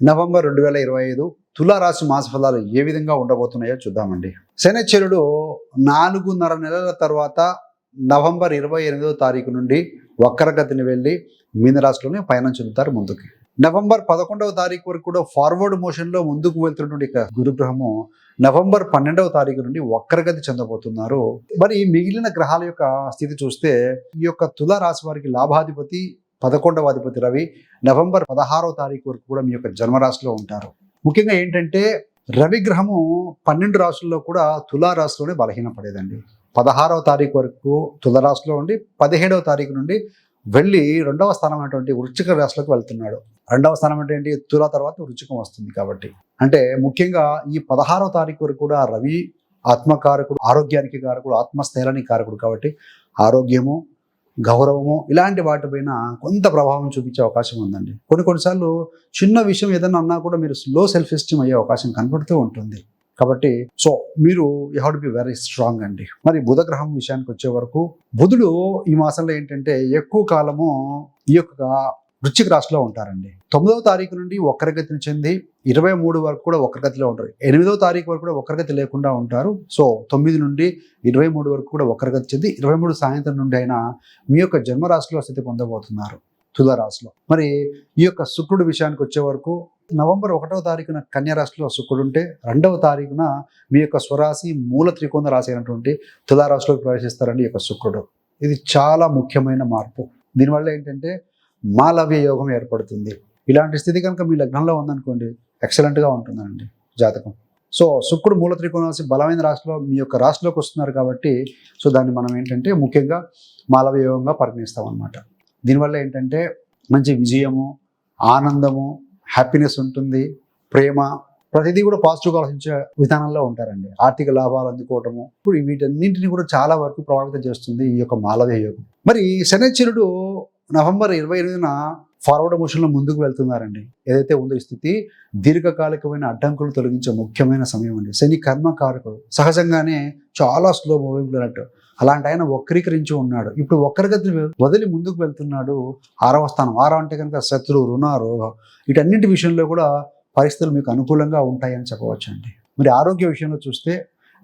November రెండు వేల ఇరవై ఐదు తులారాశి మాస ఫలాలు ఏ విధంగా ఉండబోతున్నాయో చూద్దామండి. శనిచరుడు నాలుగున్నర నెలల తర్వాత నవంబర్ ఇరవై ఎనిమిదో తారీఖు నుండి వక్రగతిని వెళ్ళి మీనరాశిలోనే పయనం చెందుతారు ముందుకి. నవంబర్ పదకొండవ తారీఖు వరకు కూడా ఫార్వర్డ్ మోషన్లో ముందుకు వెళ్తున్నటువంటి గురుగ్రహము నవంబర్ పన్నెండవ తారీఖు నుండి వక్రగతి చెందబోతున్నారు. మరి మిగిలిన గ్రహాల యొక్క స్థితి చూస్తే ఈ యొక్క తుల రాశి వారికి లాభాధిపతి పదకొండవ అధిపతి రవి నవంబర్ పదహారవ తారీఖు వరకు కూడా మీ యొక్క జన్మరాశిలో ఉంటారు. ముఖ్యంగా ఏంటంటే రవి గ్రహము పన్నెండు రాశుల్లో కూడా తులారాశిలోనే బలహీన పడేదండి పదహారవ తారీఖు వరకు తులరాశిలో ఉండి పదిహేడవ తారీఖు నుండి వెళ్ళి రెండవ స్థానం అనేటువంటి వృచ్చిక రాశిలోకి వెళ్తున్నాడు. రెండవ స్థానం అంటే ఏంటి? తుల తర్వాత వృచ్చికం వస్తుంది కాబట్టి. అంటే ముఖ్యంగా ఈ పదహారవ తారీఖు వరకు కూడా రవి ఆత్మకారకుడు ఆరోగ్యానికి కారకుడు ఆత్మస్థైర్యానికి కారకుడు కాబట్టి ఆరోగ్యము గౌరవము ఇలాంటి వాటిపైన కొంత ప్రభావం చూపించే అవకాశం ఉందండి. కొన్ని కొన్నిసార్లు చిన్న విషయం ఏదైనా అన్నా కూడా మీరు లో సెల్ఫ్ ఎస్టీమ్ అయ్యే అవకాశం కనపడుతూ ఉంటుంది. కాబట్టి సో మీరు you have to be very strong అండి. మరి బుధగ్రహం విషయానికి వచ్చే వరకు బుధుడు ఈ మాసంలో ఏంటంటే ఎక్కువ కాలము ఈ యొక్క వృశ్చిక రాశిలో ఉంటారండి. తొమ్మిదవ తారీఖు నుండి వక్రగతిని చెంది ఇరవై మూడు వరకు కూడా వక్రగతిలో ఉంటారు. ఎనిమిదవ తారీఖు వరకు కూడా వక్రగతి లేకుండా ఉంటారు. సో తొమ్మిది నుండి ఇరవై మూడు వరకు కూడా వక్రగతి చెంది ఇరవై మూడు సాయంత్రం నుండి అయినా మీ యొక్క జన్మరాశిలో స్థితి పొందబోతున్నారు. తులారాశిలో. మరి ఈ యొక్క శుక్రుడు విషయానికి వచ్చే వరకు నవంబర్ ఒకటవ తారీఖున కన్యారాశిలో శుక్రుడు ఉంటే రెండవ తారీఖున మీ యొక్క స్వరాశి మూల త్రికోణ రాశి అయినటువంటి తులారాశిలోకి ప్రవేశిస్తారండి ఈ యొక్క శుక్రుడు. ఇది చాలా ముఖ్యమైన మార్పు. దీనివల్ల ఏంటంటే మాలవ్య యోగం ఏర్పడుతుంది. ఇలాంటి స్థితి కనుక మీ లగ్నంలో ఉందనుకోండి ఎక్సలెంట్గా ఉంటుందండి జాతకం. సో శుక్రుడు మూల త్రికోణ బలమైన రాశిలో మీ యొక్క రాశిలోకి వస్తున్నారు కాబట్టి సో దాన్ని మనం ఏంటంటే ముఖ్యంగా మాలవయోగంగా పరిగణిస్తాం అనమాట దీనివల్ల ఏంటంటే మంచి విజయము ఆనందము హ్యాపీనెస్ ఉంటుంది ప్రేమ ప్రతిదీ కూడా పాజిటివ్గా ఆలోచించే విధానంలో ఉంటారండి. ఆర్థిక లాభాలు అందుకోవటము ఇప్పుడు వీటన్నింటిని కూడా చాలా వరకు ప్రభావితం చేస్తుంది ఈ యొక్క మాలవ్య యోగం. మరి శనిచరుడు నవంబర్ ఇరవై ఎనిమిదిన ఫార్వర్డ్ మోషన్లో ముందుకు వెళ్తున్నారండి. ఏదైతే ఉందో ఈ స్థితి దీర్ఘకాలికమైన అడ్డంకులు తొలగించే ముఖ్యమైన సమయం అండి. శని కర్మకారకుడు. సహజంగానే చాలా స్లో మూవింగ్ అన్నట్టు అలాంటి ఆయన వక్రీకరించి ఉన్నాడు. ఇప్పుడు వక్రగతిని వదిలి ముందుకు వెళ్తున్నాడు ఆరవ స్థానం. ఆరవ అంటే కనుక శత్రు రుణ రోగం. వీటన్నింటి విషయంలో కూడా పరిస్థితులు మీకు అనుకూలంగా ఉంటాయని చెప్పవచ్చు అండి మరి ఆరోగ్య విషయంలో చూస్తే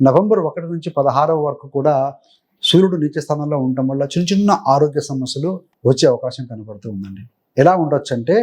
నవంబర్ ఒకటి నుంచి పదహారవ వరకు కూడా సూర్యుడు నీచ స్థానంలో ఉండటం వల్ల చిన్న చిన్న ఆరోగ్య సమస్యలు వచ్చే అవకాశం కనబడుతూ ఉందండి. ఎలా ఉండొచ్చు అంటే